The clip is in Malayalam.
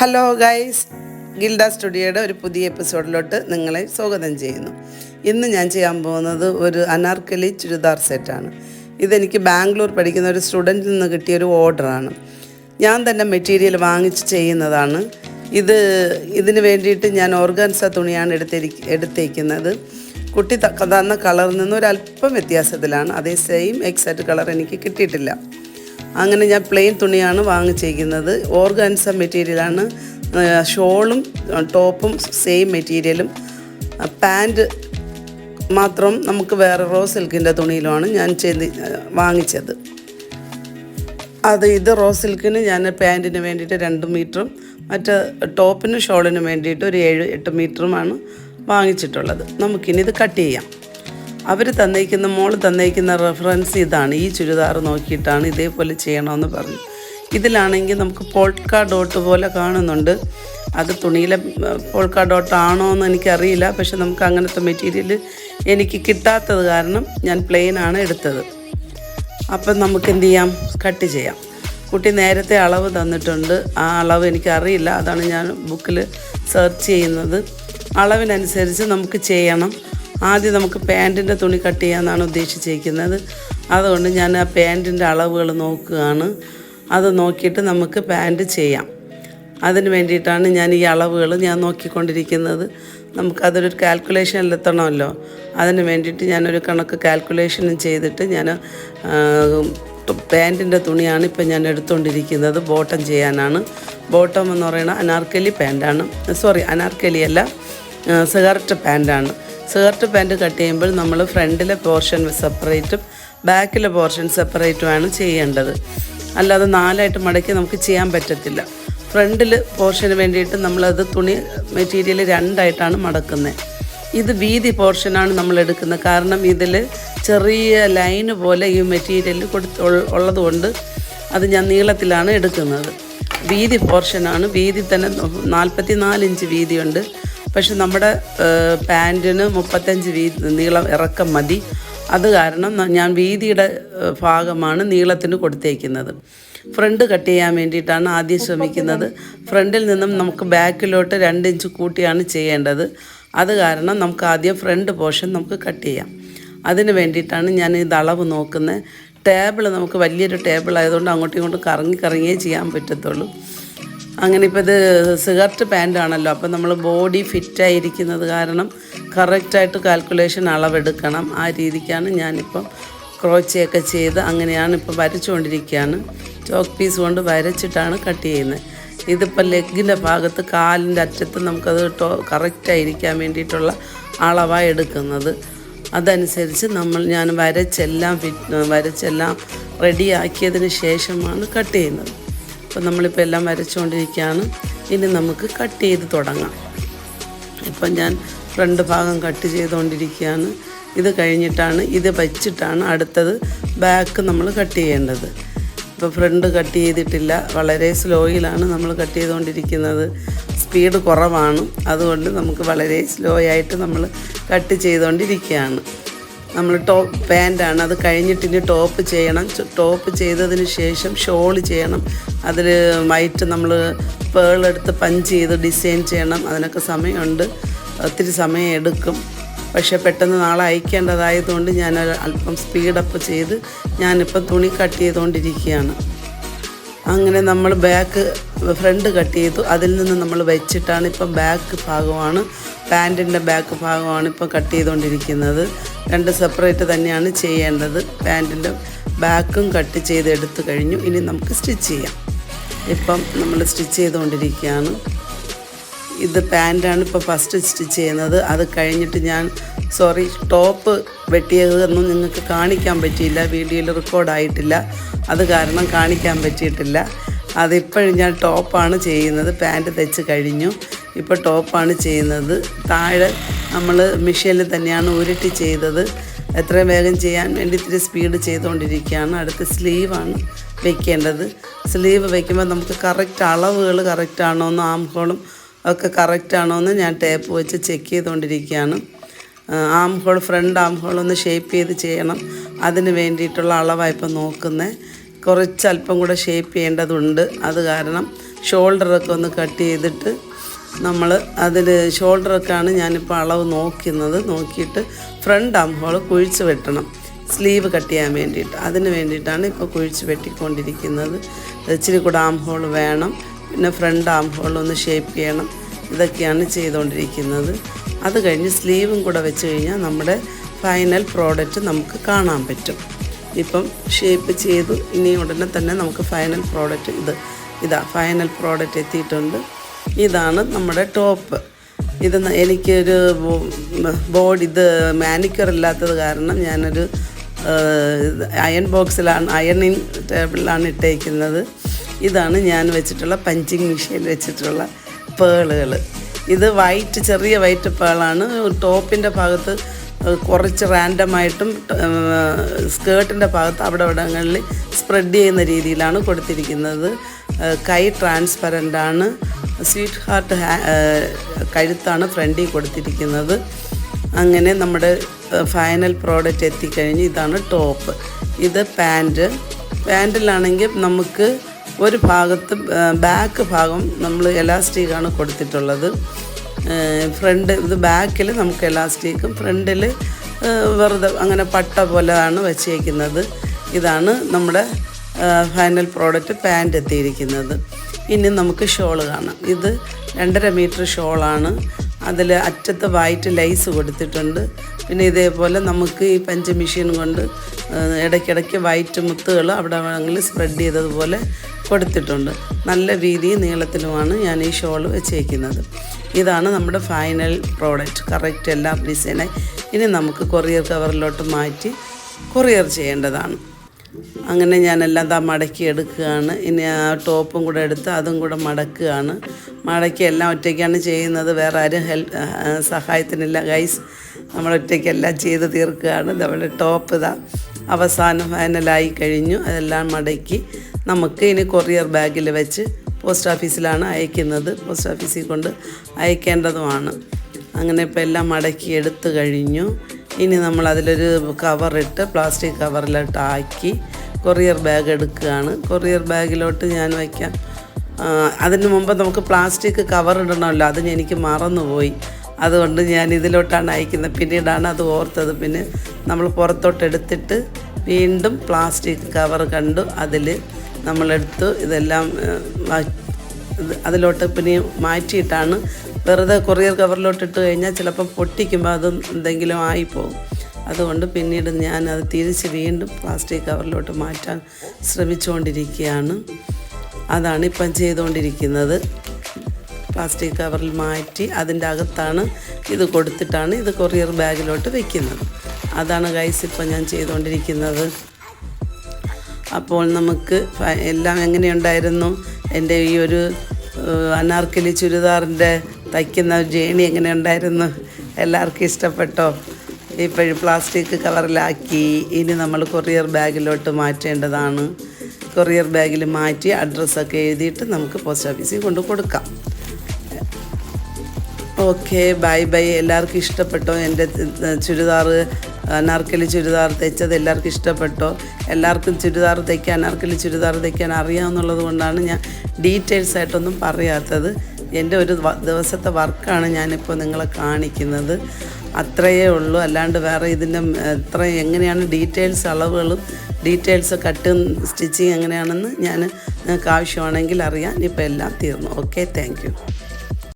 ഹലോ ഗൈസ് ഗിൽഡ സ്റ്റുഡിയോയുടെ ഒരു പുതിയ എപ്പിസോഡിലോട്ട് നിങ്ങളെ സ്വാഗതം ചെയ്യുന്നു. ഇന്ന് ഞാൻ ചെയ്യാൻ പോകുന്നത് ഒരു അനാർക്കലി ചുരിദാർ സെറ്റാണ്. ഇതെനിക്ക് ബാംഗ്ലൂർ പഠിക്കുന്ന ഒരു സ്റ്റുഡന്റിൽ നിന്ന് കിട്ടിയ ഒരു ഓർഡറാണ് ഞാൻ തന്നെ മെറ്റീരിയൽ വാങ്ങിച്ച് ചെയ്യുന്നതാണ്. ഇത് ഇതിന് വേണ്ടിയിട്ട് ഞാൻ ഓർഗാൻസ തുണിയാണ് എടുത്തിരി എടുത്തേക്കുന്നത്. കുട്ടി തന്ന കളറിൽ നിന്ന് ഒരല്പം വ്യത്യാസത്തിലാണ്. അതേ സെയിം എക്സാക്റ്റ് കളർ എനിക്ക് കിട്ടിയിട്ടില്ല. അങ്ങനെ ഞാൻ പ്ലെയിൻ തുണിയാണ് വാങ്ങിച്ചിരിക്കുന്നത്. ഓർഗാൻസ മെറ്റീരിയലാണ് ഷോളും ടോപ്പും സെയിം മെറ്റീരിയലും പാന്റ് മാത്രം നമുക്ക് വേറെ റോ സിൽക്കിന്റെ തുണിയിലുമാണ് ഞാൻ ചെയ്ത് വാങ്ങിച്ചത്. അത് ഇത് റോ സിൽക്കിന് ഞാൻ പാന്റിന് വേണ്ടിയിട്ട് രണ്ട് മീറ്ററും മറ്റ് ടോപ്പിനും ഷോളിനും വേണ്ടിയിട്ട് ഒരു ഏഴ് എട്ട് മീറ്ററുമാണ് വാങ്ങിച്ചിട്ടുള്ളത്. നമുക്കിനി ഇത് കട്ട് ചെയ്യാം. അവർ തന്നേക്കുന്ന മോൾ തന്നേക്കുന്ന റെഫറൻസ് ഇതാണ്. ഈ ചുരിദാർ നോക്കിയിട്ടാണ് ഇതേപോലെ ചെയ്യണമെന്ന് പറഞ്ഞു ഇതിലാണെങ്കിൽ നമുക്ക് പോൾക്കാ ഡോട്ട് പോലെ കാണുന്നുണ്ട്. അത് തുണിയിലെ പോൾക്കാ ഡോട്ട് ആണോ എന്ന് എനിക്കറിയില്ല. പക്ഷെ നമുക്ക് അങ്ങനത്തെ മെറ്റീരിയൽ എനിക്ക് കിട്ടാത്തത് കാരണം ഞാൻ പ്ലെയിനാണ് എടുത്തത്. അപ്പം നമുക്ക് എന്ത് ചെയ്യാം? കട്ട് ചെയ്യാം. കുട്ടി നേരത്തെ അളവ് തന്നിട്ടുണ്ട്. ആ അളവ് എനിക്കറിയില്ല. അതാണ് ഞാൻ ബുക്കിൽ സെർച്ച് ചെയ്യുന്നത്. അളവിനനുസരിച്ച് നമുക്ക് ചെയ്യണം. ആദ്യം നമുക്ക് പാന്റിന്റെ തുണി കട്ട് ചെയ്യാമെന്നാണ് ഉദ്ദേശിച്ചിരിക്കുന്നത്. അതുകൊണ്ട് ഞാൻ ആ പാന്റിന്റെ അളവുകൾ നോക്കുകയാണ്. അത് നോക്കിയിട്ട് നമുക്ക് പാന്റ് ചെയ്യാം. അതിന് വേണ്ടിയിട്ടാണ് ഞാൻ ഈ അളവുകൾ ഞാൻ നോക്കിക്കൊണ്ടിരിക്കുന്നത്. നമുക്കതൊരു കാൽക്കുലേഷനിൽ എത്തണമല്ലോ. അതിന് വേണ്ടിയിട്ട് ഞാനൊരു കണക്ക് കാൽക്കുലേഷനും ചെയ്തിട്ട് ഞാൻ പാന്റിന്റെ തുണിയാണ് ഇപ്പം ഞാൻ എടുത്തുകൊണ്ടിരിക്കുന്നത്. ബോട്ടം ചെയ്യാനാണ്. ബോട്ടം എന്ന് പറയുന്നത് അനാർക്കലി പാന്റാണ്. സോറി അനാർക്കലി അല്ല സിഗർട്ട് പാന്റാണ്. സിഗർട്ട് പാന്റ് കട്ട് ചെയ്യുമ്പോൾ നമ്മൾ ഫ്രണ്ടിലെ പോർഷൻ സെപ്പറേറ്റും ബാക്കിലെ പോർഷൻ സെപ്പറേറ്റുമാണ് ചെയ്യേണ്ടത്. അല്ലാതെ നാലായിട്ട് മടക്കി നമുക്ക് ചെയ്യാൻ പറ്റത്തില്ല. ഫ്രണ്ടിൽ പോർഷന് വേണ്ടിയിട്ട് നമ്മളത് തുണി മെറ്റീരിയൽ രണ്ടായിട്ടാണ് മടക്കുന്നത് ഇത് വീതി പോർഷനാണ് നമ്മൾ എടുക്കുന്നത്. കാരണം ഇതിൽ ചെറിയ ലൈന് പോലെ ഈ മെറ്റീരിയൽ കൊടുത്ത് ഉള്ളതുകൊണ്ട് അത് ഞാൻ നീളത്തിലാണ് എടുക്കുന്നത്. വീതി പോർഷനാണ് വീതി തന്നെ നാൽപ്പത്തി നാല് ഇഞ്ച് വീതിയുണ്ട്. പക്ഷെ നമ്മുടെ പാന്റിന് മുപ്പത്തഞ്ച് വീതി നീളം ഇറക്കം മതി. അത് കാരണം ഞാൻ വീതിയുടെ ഭാഗമാണ് നീളത്തിന് കൊടുത്തേക്കുന്നത്. ഫ്രണ്ട് കട്ട് ചെയ്യാൻ വേണ്ടിയിട്ടാണ് ആദ്യം ശ്രമിക്കുന്നത്. ഫ്രണ്ടിൽ നിന്നും നമുക്ക് ബാക്കിലോട്ട് രണ്ട് ഇഞ്ച് കൂട്ടിയാണ് ചെയ്യേണ്ടത്. അത് കാരണം നമുക്ക് ആദ്യം ഫ്രണ്ട് പോർഷൻ നമുക്ക് കട്ട് ചെയ്യാം. അതിന് വേണ്ടിയിട്ടാണ് ഞാൻ ഇത് അളവ് നോക്കുന്നത്. ടേബിൾ നമുക്ക് വലിയൊരു ടേബിൾ ആയതുകൊണ്ട് അങ്ങോട്ടും ഇങ്ങോട്ടും കറങ്ങി കറങ്ങിയേ ചെയ്യാൻ പറ്റത്തുള്ളൂ. അങ്ങനെ ഇപ്പോൾ ഇത് സിഗർട്ട് പാന്റാണല്ലോ. അപ്പോൾ നമ്മൾ ബോഡി ഫിറ്റായിരിക്കുന്നത് കാരണം കറക്റ്റായിട്ട് കാൽക്കുലേഷൻ അളവെടുക്കണം. ആ രീതിക്കാണ് ഞാനിപ്പം ക്രോച്ചയൊക്കെ ചെയ്ത് അങ്ങനെയാണ് ഇപ്പോൾ വരച്ചുകൊണ്ടിരിക്കുകയാണ് ചോക്ക് പീസ് കൊണ്ട് വരച്ചിട്ടാണ് കട്ട് ചെയ്യുന്നത്. ഇതിപ്പോൾ ലെഗിന്റെ ഭാഗത്ത് കാലിന്റെ അറ്റത്ത് നമുക്കത് ടോ കറക്റ്റായിരിക്കാൻ വേണ്ടിയിട്ടുള്ള അളവാണ് എടുക്കുന്നത്. അതനുസരിച്ച് നമ്മൾ ഞാൻ വരച്ചെല്ലാം ഫിറ്റ് വരച്ചെല്ലാം റെഡിയാക്കിയതിന് ശേഷമാണ് കട്ട് ചെയ്യുന്നത്. അപ്പോൾ നമ്മളിപ്പോൾ എല്ലാം വരച്ചുകൊണ്ടിരിക്കുകയാണ്. ഇനി നമുക്ക് കട്ട് ചെയ്ത് തുടങ്ങാം. ഇപ്പം ഞാൻ ഫ്രണ്ട് ഭാഗം കട്ട് ചെയ്തുകൊണ്ടിരിക്കുകയാണ്. ഇത് കഴിഞ്ഞിട്ടാണ് ഇത് വച്ചിട്ടാണ് അടുത്തത് ബാക്ക് നമ്മൾ കട്ട് ചെയ്യേണ്ടത്. ഇപ്പോൾ ഫ്രണ്ട് കട്ട് ചെയ്തിട്ടില്ല. വളരെ സ്ലോയിലാണ് നമ്മൾ കട്ട് ചെയ്തുകൊണ്ടിരിക്കുന്നത്. സ്പീഡ് കുറവാണ്. അതുകൊണ്ട് നമുക്ക് വളരെ സ്ലോ ആയിട്ട് നമ്മൾ കട്ട് ചെയ്തുകൊണ്ടിരിക്കുകയാണ്. നമ്മൾ ടോപ്പ് പാന്റാണ് അത് കഴിഞ്ഞിട്ട് ഇനി ടോപ്പ് ചെയ്യണം. ടോപ്പ് ചെയ്തതിന് ശേഷം ഷോൾ ചെയ്യണം. അതിൽ വൈറ്റ് നമ്മൾ പേളെടുത്ത് പഞ്ച് ചെയ്ത് ഡിസൈൻ ചെയ്യണം. അതിനൊക്കെ സമയമുണ്ട്. ഒത്തിരി സമയം എടുക്കും. പക്ഷേ പെട്ടെന്ന് നാളെ അയക്കേണ്ടതായതുകൊണ്ട് ഞാൻ അല്പം സ്പീഡപ്പ് ചെയ്ത് ഞാനിപ്പോൾ തുണി കട്ട് ചെയ്തുകൊണ്ടിരിക്കുകയാണ്. അങ്ങനെ നമ്മൾ ബാക്ക് ഫ്രണ്ട് കട്ട് ചെയ്തു. അതിൽ നിന്ന് നമ്മൾ വെച്ചിട്ടാണ് ഇപ്പം ബാക്ക് ഭാഗമാണ്. പാന്റിന്റെ ബാക്ക് ഭാഗമാണ് ഇപ്പം കട്ട് ചെയ്തുകൊണ്ടിരിക്കുന്നത്. രണ്ട് സെപ്പറേറ്റ് തന്നെയാണ് ചെയ്യേണ്ടത്. പാന്റിന്റെ ബാക്കും കട്ട് ചെയ്ത് എടുത്തു കഴിഞ്ഞു. ഇനി നമുക്ക് സ്റ്റിച്ച് ചെയ്യാം. ഇപ്പം നമ്മൾ സ്റ്റിച്ച് ചെയ്തുകൊണ്ടിരിക്കുകയാണ്. ഇത് പാന്റാണ് ഇപ്പോൾ ഫസ്റ്റ് സ്റ്റിച്ച് ചെയ്യുന്നത്. അത് കഴിഞ്ഞിട്ട് ഞാൻ സോറി ടോപ്പ് വെട്ടിയതൊന്നും നിങ്ങൾക്ക് കാണിക്കാൻ പറ്റിയില്ല. വീഡിയോയിൽ റെക്കോർഡായിട്ടില്ല അത് കാരണം കാണിക്കാൻ പറ്റിയിട്ടില്ല. അതിപ്പോഴും ഞാൻ ടോപ്പാണ് ചെയ്യുന്നത്. പാന്റ് തെച്ച് കഴിഞ്ഞു. ഇപ്പോൾ ടോപ്പാണ് ചെയ്യുന്നത്. താഴെ നമ്മൾ മെഷീനിൽ തന്നെയാണ് ഉരുട്ടി ചെയ്തത്. എത്രയും വേഗം ചെയ്യാൻ വേണ്ടി ഇത്തിരി സ്പീഡ് ചെയ്തുകൊണ്ടിരിക്കുകയാണ്. അടുത്ത് സ്ലീവാണ് വെക്കേണ്ടത്. സ്ലീവ് വയ്ക്കുമ്പോൾ നമുക്ക് കറക്റ്റ് അളവുകൾ കറക്റ്റ് ആണോ എന്ന് ആം ഹോളും ഒക്കെ കറക്റ്റ് ആണോ എന്ന് ഞാൻ ടേപ്പ് വെച്ച് ചെക്ക് ചെയ്തുകൊണ്ടിരിക്കുകയാണ്. Armhole front armhole ഒന്ന് ഷേപ്പ് ചെയ്ത് ചെയ്യണം. അതിന് വേണ്ടിയിട്ടുള്ള അളവാണ് ഇപ്പം നോക്കുന്നത്. കുറച്ച് അല്പം കൂടെ ഷേപ്പ് ചെയ്യേണ്ടതുണ്ട്. അത് കാരണം ഷോൾഡറൊക്കെ ഒന്ന് കട്ട് ചെയ്തിട്ട് നമ്മൾ അതിൽ ഷോൾഡറൊക്കെയാണ് ഞാനിപ്പോൾ അളവ് നോക്കുന്നത്. നോക്കിയിട്ട് ഫ്രണ്ട് ആം ഹോൾ കുഴിച്ച് വെട്ടണം. സ്ലീവ് കട്ട് ചെയ്യാൻ വേണ്ടിയിട്ട്. അതിന് വേണ്ടിയിട്ടാണ് ഇപ്പോൾ കുഴിച്ച് വെട്ടിക്കൊണ്ടിരിക്കുന്നത്. ഇച്ചിരി കൂടെ ആം ഹോൾ വേണം. പിന്നെ ഫ്രണ്ട് ആം ഹോൾ ഒന്ന് ഷേപ്പ് ചെയ്യണം. ഇതൊക്കെയാണ് ചെയ്തുകൊണ്ടിരിക്കുന്നത് അത് കഴിഞ്ഞ് സ്ലീവും കൂടെ വെച്ച് കഴിഞ്ഞാൽ നമ്മുടെ ഫൈനൽ പ്രോഡക്റ്റ് നമുക്ക് കാണാൻ പറ്റും. ഇപ്പം ഷേപ്പ് ചെയ്തു. ഇനി ഉടനെ തന്നെ നമുക്ക് ഫൈനൽ പ്രോഡക്റ്റ് ഇത്. ഇതാ ഫൈനൽ പ്രോഡക്റ്റ് എത്തിയിട്ടുണ്ട്. ഇതാണ് നമ്മുടെ ടോപ്പ്. ഇത് എനിക്കൊരു ബോഡി ഇത് മാനിക്യൂർ ഇല്ലാത്തത് കാരണം ഞാനൊരു അയൺ ബോക്സിലാണ് അയണിങ് ടേബിളിലാണ് ഇട്ടേക്കുന്നത്. ഇതാണ് ഞാൻ വെച്ചിട്ടുള്ള പഞ്ചിങ് മെഷീൻ വെച്ചിട്ടുള്ള പേളുകൾ ഇത് വൈറ്റ് ചെറിയ വൈറ്റ് പേളാണ്. ടോപ്പിന്റെ ഭാഗത്ത് കുറച്ച് റാൻഡമായിട്ടും സ്കേർട്ടിന്റെ ഭാഗത്ത് അവിടെ ഇവിടങ്ങളിൽ സ്പ്രെഡ് ചെയ്യുന്ന രീതിയിലാണ് കൊടുത്തിരിക്കുന്നത്. കൈ ട്രാൻസ്പെറന്റ് ആണ് സ്വീറ്റ് ഹാർട്ട് കഴുത്താണ് ഫ്രണ്ടിൽ കൊടുത്തിരിക്കുന്നത്. അങ്ങനെ നമ്മുടെ ഫൈനൽ പ്രോഡക്റ്റ് എത്തിക്കഴിഞ്ഞ് ഇതാണ് ടോപ്പ് ഇത് പാന്റ് പാന്റിലാണെങ്കിൽ നമുക്ക് ഒരു ഭാഗത്ത് ബാക്ക് ഭാഗം നമ്മൾ എലാസ്റ്റിക്കാണ് കൊടുത്തിട്ടുള്ളത്. ഫ്രണ്ട് ഇത് ബാക്കിൽ നമുക്ക് എലാസ്റ്റിക്കും ഫ്രണ്ടിൽ വെറുതെ അങ്ങനെ പട്ട പോലെയാണ് വെച്ചേക്കുന്നത്. ഇതാണ് നമ്മുടെ ഫൈനൽ പ്രോഡക്റ്റ് പാന്റ് എത്തിയിരിക്കുന്നത്. ഇനി നമുക്ക് ഷോൾ കാണാം. ഇത് രണ്ടര മീറ്റർ ഷോളാണ്. അതിൽ അറ്റത്ത് വൈറ്റ് ലൈസ് കൊടുത്തിട്ടുണ്ട്. പിന്നെ ഇതേപോലെ നമുക്ക് ഈ പഞ്ച് മെഷീൻ കൊണ്ട് ഇടയ്ക്കിടയ്ക്ക് വൈറ്റ് മുത്തുകൾ അവിടെ വേണമെങ്കിൽ സ്പ്രെഡ് ചെയ്തതുപോലെ കൊടുത്തിട്ടുണ്ട്. നല്ല വീതിയും നീളത്തിലുമാണ് ഞാൻ ഈ ഷോൾ വെച്ചേക്കുന്നത്. ഇതാണ് നമ്മുടെ ഫൈനൽ പ്രോഡക്റ്റ്. കറക്റ്റ് എല്ലാ ഡിസൈനായി. ഇനി നമുക്ക് കൊറിയർ കവറിലോട്ട് മാറ്റി കൊറിയർ ചെയ്യേണ്ടതാണ്. അങ്ങനെ ഞാനെല്ലാം ദാ മടക്കി എടുക്കുകയാണ്. ഇനി ആ ടോപ്പും കൂടെ എടുത്ത് അതും കൂടെ മടക്കുകയാണ്. മടക്കി എല്ലാം ഒറ്റയ്ക്കാണ് ചെയ്യുന്നത്. വേറെ ആരും ഹെൽപ്പ് സഹായത്തിനില്ല. ഗൈസ് നമ്മൾ ഒറ്റയ്ക്കെല്ലാം ചെയ്ത് തീർക്കുകയാണ്. നമ്മുടെ ടോപ്പ് ഇതാ അവസാനം ഫൈനലായി കഴിഞ്ഞു. അതെല്ലാം മടക്കി നമുക്ക് ഇനി കൊറിയർ ബാഗിൽ വെച്ച് പോസ്റ്റ് ഓഫീസിലാണ് അയക്കുന്നത്. പോസ്റ്റ് ഓഫീസിൽ കൊണ്ട് അയക്കേണ്ടതുമാണ്. അങ്ങനെ ഇപ്പോൾ എല്ലാം മടക്കി എടുത്തു കഴിഞ്ഞു. ഇനി നമ്മൾ അതിലൊരു കവറിട്ട് പ്ലാസ്റ്റിക് കവറിലോട്ട് ആക്കി കൊറിയർ ബാഗ് എടുക്കുകയാണ്. കൊറിയർ ബാഗിലോട്ട് ഞാൻ വയ്ക്കാം. അതിന് മുമ്പ് നമുക്ക് പ്ലാസ്റ്റിക് കവർ ഇടണമല്ലോ അത് എനിക്ക് മറന്നുപോയി. അതുകൊണ്ട് ഞാൻ ഇതിലോട്ടാണ് അയക്കുന്നത്. പിന്നീടാണ് അത് ഓർത്തത്. പിന്നെ നമ്മൾ പുറത്തോട്ട് എടുത്തിട്ട് വീണ്ടും പ്ലാസ്റ്റിക് കവർ കണ്ടു. അതിൽ നമ്മളെടുത്തു. ഇതെല്ലാം അതിലോട്ട് പിന്നെ മാറ്റിയിട്ടാണ് വെറുതെ കൊറിയർ കവറിലോട്ട് ഇട്ട് കഴിഞ്ഞാൽ ചിലപ്പോൾ പൊട്ടിക്കുമ്പോൾ അതും എന്തെങ്കിലും ആയിപ്പോകും അതുകൊണ്ട് പിന്നീട് ഞാൻ അത് തിരിച്ച് വീണ്ടും പ്ലാസ്റ്റിക് കവറിലോട്ട് മാറ്റാൻ ശ്രമിച്ചുകൊണ്ടിരിക്കുകയാണ്. അതാണ് ഇപ്പം ചെയ്തുകൊണ്ടിരിക്കുന്നത്. പ്ലാസ്റ്റിക് കവറിൽ മാറ്റി അതിന്റെ അകത്താണ് ഇത് കൊടുത്തിട്ടാണ് ഇത് കൊറിയർ ബാഗിലോട്ട് വെക്കുന്നത്. അതാണ് ഗൈസ് ഇപ്പം ഞാൻ ചെയ്തുകൊണ്ടിരിക്കുന്നത്. അപ്പോൾ നമുക്ക് എല്ലാം എങ്ങനെയുണ്ടായിരുന്നു? എന്റെ ഈ ഒരു അനാർക്കലി ചുരിദാറിന്റെ തയ്ക്കുന്ന ജേണി എങ്ങനെ ഉണ്ടായിരുന്നു? എല്ലാവർക്കും ഇഷ്ടപ്പെട്ടോ? ഇപ്പോഴും പ്ലാസ്റ്റിക് കവറിലാക്കി ഇനി നമ്മൾ കൊറിയർ ബാഗിലോട്ട് മാറ്റേണ്ടതാണ്. കൊറിയർ ബാഗിൽ മാറ്റി അഡ്രസ്സൊക്കെ എഴുതിയിട്ട് നമുക്ക് പോസ്റ്റ് ഓഫീസിൽ കൊണ്ട് കൊടുക്കാം. ഓക്കെ ബൈ ബൈ എല്ലാവർക്കും ഇഷ്ടപ്പെട്ടോ? എന്റെ ചുരിദാർ അനാർക്കലി ചുരിദാർ തയ്ച്ചത് എല്ലാവർക്കും ഇഷ്ടപ്പെട്ടോ? എല്ലാവർക്കും ചുരിദാർ തയ്ക്കാൻ അനാർക്കലി ചുരിദാർ തയ്ക്കാൻ അറിയാമെന്നുള്ളത് കൊണ്ടാണ് ഞാൻ ഡീറ്റെയിൽസ് ആയിട്ടൊന്നും പറയാത്തത്. എന്റെ ഒരു ദിവസത്തെ വർക്കാണ് ഞാനിപ്പോൾ നിങ്ങളെ കാണിക്കുന്നത്. അത്രയേ ഉള്ളൂ. അല്ലാണ്ട് വേറെ ഇതിന്റെ എത്ര എങ്ങനെയാണ് ഡീറ്റെയിൽസ് അളവുകളും ഡീറ്റെയിൽസ് കട്ടും സ്റ്റിച്ചിങ് എങ്ങനെയാണെന്ന് ഞാൻ നിങ്ങൾക്ക് ആവശ്യമാണെങ്കിൽ അറിയാൻ ഇപ്പോൾ എല്ലാം തീർന്നു. Okay thank